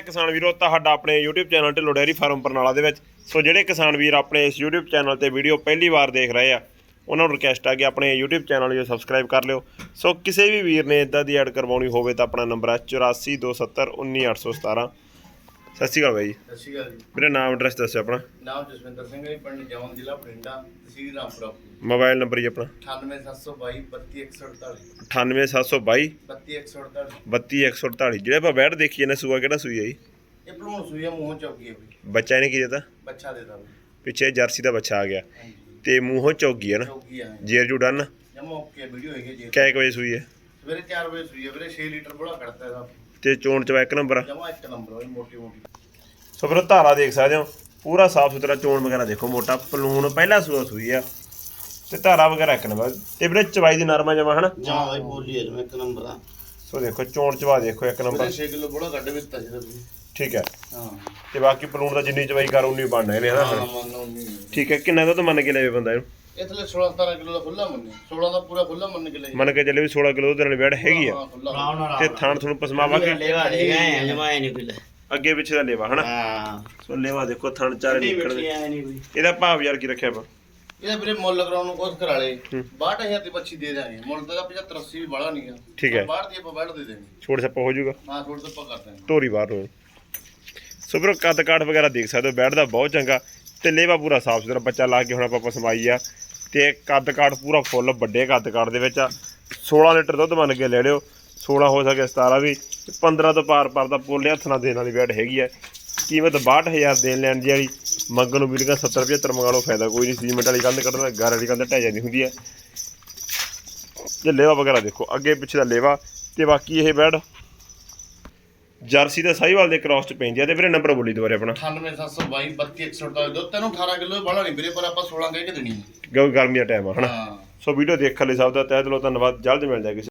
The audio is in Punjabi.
ਕਿਸਾਨ ਵੀਰੋ ਤੁਹਾਡਾ ਆਪਣੇ YouTube channel Dhillon dairy farm Barnala ਦੇ ਵਿੱਚ। ਸੋ ਜਿਹੜੇ ਕਿਸਾਨ ਵੀਰ ਆਪਣੇ ਇਸ YouTube ਚੈਨਲ ਤੇ ਵੀਡੀਓ ਪਹਿਲੀ ਵਾਰ ਦੇਖ ਰਹੇ ਆ, ਉਹਨਾਂ ਨੂੰ ਰਿਕਵੈਸਟ ਆ ਕਿ ਆਪਣੇ YouTube ਚੈਨਲ ਨੂੰ ਸਬਸਕ੍ਰਾਈਬ ਕਰ ਲਿਓ। ਸੋ ਕਿਸੇ ਵੀ ਵੀਰ ਨੇ ਇਦਾਂ ਦੀ ਐਡ ਕਰਵਾਉਣੀ ਹੋਵੇ ਤਾਂ ਆਪਣਾ ਨੰਬਰ ਹੈ 8427191817 ਸਤਿ ਸ਼੍ਰੀ ਅਕਾਲ ਬਾਈ ਜੀ। ਸਤਿ ਸ਼੍ਰੀ ਅਕਾਲ ਜੀ। ਵੀਰੇ ਨਾਮ ਐਡਰੈਸ ਦੱਸਿਓ ਆਪਣਾ। ਨਾਮ ਜਸਵਿੰਦਰ ਸਿੰਘ ਹੈ ਪਿੰਡ ਜਵਨ ਜ਼ਿਲ੍ਹਾ ਬਠਿੰਡਾ ਤਹਿਸੀਲ ਰਾਮਪੁਰਾ। ਮੋਬਾਈਲ ਨੰਬਰ ਜੀ ਆਪਣਾ। 98722 32148 98722 32148 32148 ਜਿਹੜੇ ਆਪਾਂ ਬੈਠ ਦੇਖੀ ਨੇ ਸੂਆ ਕਿਹੜਾ ਸੂਈ ਹੈ ਜੀ? ਇਹ ਭਲੂਣ ਸੂਈ ਆ ਮੂੰਹੋਂ ਚੌਗੀ ਹੈ ਵੀ ਬੱਚਾ ਇਹਨੇ ਕੀ ਦਿੱਤਾ? ਬੱਚਾ ਦੇ ਦਾ ਪਿੱਛੇ ਜਰਸੀ ਦਾ ਬੱਚਾ ਆ ਗਿਆ। ਤੇ ਮੂੰਹੋਂ ਚੌਗੀ ਹੈ ਨਾ। ਆ ਜੇਰ ਜੂ ਡਨ। ਜਮਾ ਓਕੇ ਵੀਡੀਓ ਹੈਗੀ ਜੀ ਕਿੰਨੇ ਵਜੇ ਸੂਈ ਹੈ? ਸਵੇਰੇ 4 ਵਜੇ ਸੂਈ ਹੈ ਵੀਰੇ 6 ਲੀਟਰ ਬੋਲਾ ਕੱਢਦਾ ਇਹਦਾ। ਤੇ ਚੋਣ ਚਵਾ ਇੱਕ ਨੰਬਰ ਆ। ਜਮਾ ਇੱਕ ਨੰਬਰ ਹੋਈ ਮੋਟੀ ਮੋਟੀ। ਸੋ ਫਿਰ ਧਾਰਾ ਦੇਖ ਸਕਦੇ ਹੋ ਪੂਰਾ ਸਾਫ਼ ਸੁਥਰਾ ਚੋਣ ਵਗੈਰਾ ਦੇਖੋ ਮੋਟਾ ਪਲੂਣ ਪਹਿਲਾ ਸੂਆ ਸੂਈ ਆ। ਤੇ ਧਾਰਾ ਵਗੈਰਾ ਇੱਕ ਨੰਬਰ ਤੇ ਵੀਰੇ ਚਵਾਈ ਦੀ ਨਰਮਾ ਜਮਾ ਹਨਾ? ਜਮਾ ਬਾਈ ਬੋਲੀ ਹੈ ਜਮਾ ਇੱਕ ਨੰਬਰ ਆ। ਸੋ ਦੇਖੋ ਚੋਣ ਚਵਾ ਦੇਖੋ ਇੱਕ ਨੰਬਰ। ਵੀਰੇ 6 ਕਿਲੋ ਬੋਲਾ ਕੱਢ ਦਿੱਤਾ ਸੀ ਤੁਸੀਂ। ਠੀਕ ਹੈ। ਹਾਂ। ਤੇ ਬਾਕੀ ਪਲੂਣ ਦਾ ਜਿੰਨੀ ਚਵਾਈ ਕਰ ਉਨੀ ਬਣਨਾ ਇਹਨੇ ਹਨਾ? ਹਾਂ। ਮੰਨ ਠੀਕ ਹੈ ਕਿੰਨਾ ਦੁੱਧ ਮੰਨ ਕੇ ਲੈਵੇ ਬੰਦਾ ਇਹਨੂੰ। ਇਹ ਥਲੇ 16 17 ਕਿਲੋ ਦਾ ਖੁੱਲਾ ਮੰਨੇ 16 ਦਾ ਪੂਰਾ ਖੁੱਲਾ ਮੰਨ ਕੇ ਲਈ ਮੰਨ ਕੇ ਚੱਲੇ ਵੀ 16 ਕਿਲੋ ਦੁੱਧ ਨਾਲ ਬੈੜ ਹੈਗੀ ਆ। ਹਾਂ ਤੇ ਥਾਣ ਤੁਹਾਨੂੰ ਪਸਮਾਵਾ ਕੇ। ਲੈਵਾ ਲੈ ਗਏ ਜਮਾਏ ਨਹੀਂ ਕੋਈ ਅੱਗੇ ਪਿੱਛੇ ਦਾ ਲੇਵਾ ਹਨਾ? ਹਾਂ। ਸੋ ਲੇਵਾ ਦੇਖੋ ਥਣ ਚਾਰੇ ਨਹੀਂ ਨਿਕਲਦੇ ਬੈਠੀ ਇਹਦਾ ਭਾਵ ਯਾਰ ਕੀ ਰੱਖਿਆ ਆਪਾਂ? ਇਹਦਾ ਵੀਰੇ ਮੁੱਲ ਕਰਾਉਣ ਨੂੰ ਕੁਛ ਕਰਾ ਲੇ। ਹੂੰ। 62000 ਦੀ ਬੱਚੀ ਦੇ ਦਾਂਗੇ ਮੁੱਲ ਤਾਂ 75 80 ਵੀ ਬਾਲਾ ਨਹੀਂ ਆ। ਠੀਕ ਹੈ। 62 ਦੀ ਆਪਾਂ ਬੈਠ ਦੇ ਦੇਣੀ। ਛੋੜ ਛੱਪਾ ਹੋ ਜਾਊਗਾ। ਹਾਂ ਥੋੜਾ ਤਾਂ ਆਪਾਂ ਕਰ ਦਾਂਗੇ ਧੋਰੀ ਬਾਹਰ ਨੂੰ। ਸੋ ਵੀਰੋ ਕੱਦ ਕਾਠ ਵਗੈਰਾ ਦੇਖ ਸਕਦੇ ਹੋ। ਬੈਠਦਾ ਬਹੁਤ ਚੰਗਾ। ਤੇ ਲੇਵਾ ਪੂਰਾ ਸਾਫ਼ ਸੁਥਰਾ ਬੱਚਾ ਲਾ ਕੇ ਹੁਣ ਆਪਾਂ ਪਸਮਾਈ ਆ। ਤੇ ਕੱਦ ਕਾਠ ਪੂਰਾ ਫੁੱਲ, ਵੱਡੇ ਕੱਦ ਕਾਠ ਦੇ ਵਿੱਚ ਆ। 16 ਲੀਟਰ ਦੁੱਧ ਮੰਨ ਕੇ ਲੈ ਲਿਓ। 16 ਹੋ ਸਕੇ 17 ਵੀ। ਤੇ 15 ਤੋਂ ਪਾਰ ਪਾਰ ਦਾ ਪੋਲੇ ਹੱਥ ਨਾਲ ਦੇਣ ਵਾਲੀ ਬੈਡ ਹੈਗੀ ਆ। ਕੀਮਤ 62000 ਦੇਣ ਲੈਣ ਦੀ ਵਾਲੀ। ਮੰਗਣ ਨੂੰ ਵੀਰਗਾ 70 75 ਮੰਗਾ ਲਓ, ਫਾਇਦਾ ਕੋਈ ਨਹੀਂ। ਸੀਮੈਂਟ ਵਾਲੀ ਕੰਧ ਕੱਢਣਾ ਗਾਰ ਵਾਲੀ ਕੰਧ ਢਹਿ ਜਾਂਦੀ ਹੁੰਦੀ ਆ। ਤੇ ਲੇਵਾ ਵਗੈਰਾ ਦੇਖੋ, ਅੱਗੇ ਪਿੱਛੇ ਦਾ ਲੇਵਾ ਤੇ ਬਾਕੀ ਇਹ ਬੈਡ ਜਰਸੀ ਦਾ ਸਾਈਵਾਲ ਦੇ ਕ੍ਰਾਸ ਚ ਪੈਂਦੀ ਆ ਤੇ ਵੀਰੇ ਨੰਬਰ ਬੋਲੀ ਦੁਬਾਰੇ ਆਪਣਾ। 98722 32148 ਦੁੱਧ ਤੈਨੂੰ 18 ਕਿਲੋ ਬਾਲਾ ਨਹੀਂ ਵੀਰੇ ਪਰ ਆਪਾਂ 16 ਕਹਿ ਕੇ ਦੇਣੀ ਹੈ ਕਿਉਂਕਿ ਗਰਮੀ ਦਾ ਟਾਈਮ ਆ ਹਨਾ? ਹਾਂ। ਸੋ ਵੀਡੀਓ ਦੇਖਣ ਲਈ ਸਭ ਦਾ ਤਹਿ ਦਿਲੋਂ ਧੰਨਵਾਦ ਜਲਦ ਮਿਲ ਜਾਏਗੀ